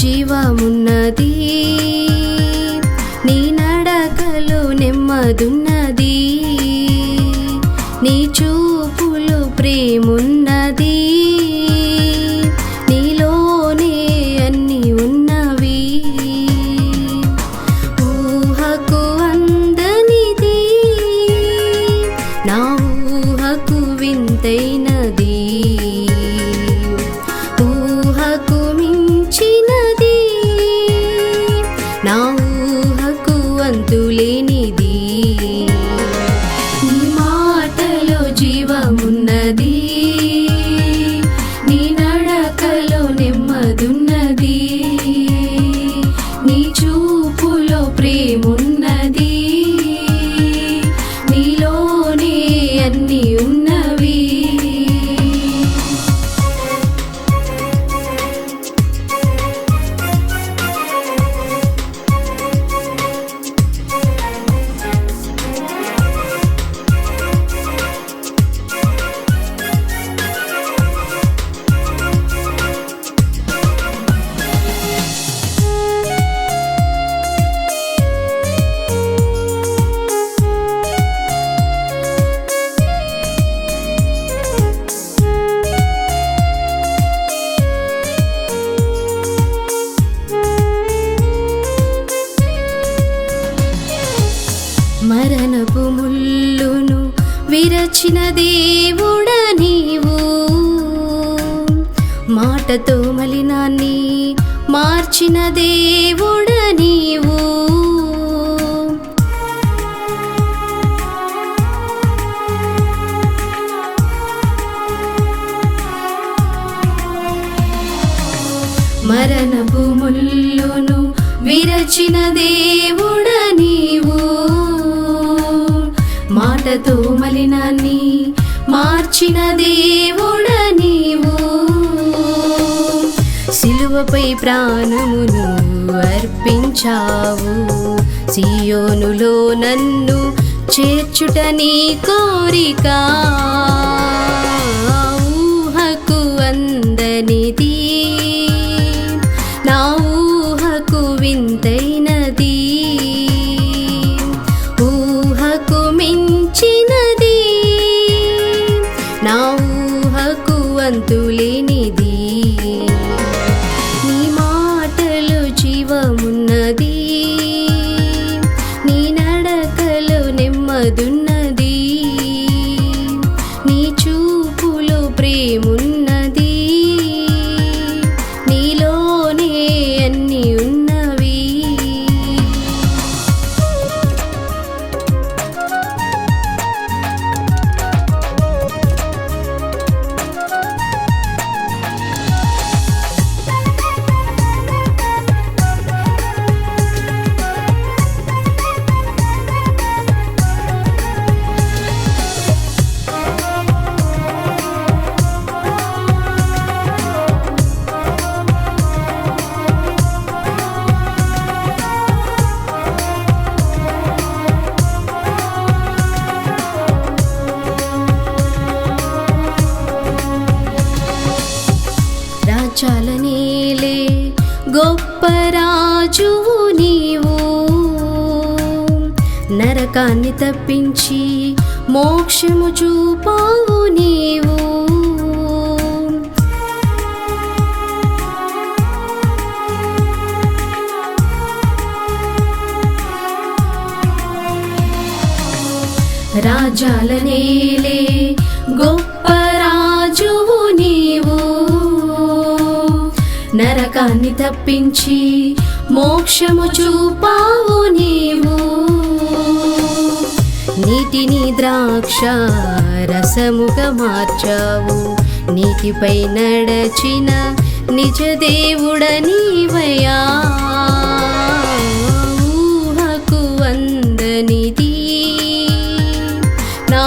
జీవమున్నది. నీ నడకలు నెమ్మదున్నది. నీ చూపులు ప్రేమున్నది. నా విరచిన దేవుడ నీవు. మాటతో మలినాన్ని మార్చిన దేవుడ నీవు. మరణపు ముల్లును విరచిన దేవుడ మాటతో మలినాన్ని మార్చిన దేవుడ నీవు. సిలువపై ప్రాణమును అర్పించావు. సియోనులో నన్ను చేర్చుట నీ కోరిక. ఊహకు అందనిది. నా ఊహకు వింతై అంతులేనిది నరకాన్ని తప్పించి మోక్షము చూపావు నీవు. రాజాల నేలే గొప్ప రాజువు నీవు. నరకాన్ని తప్పించి మోక్షము చూపావు నీవు. నీటిని ద్రాక్ష రసముగా మార్చావు నీటిపై నడచిన నిజ దేవుడ ఊహకు అందనిది నా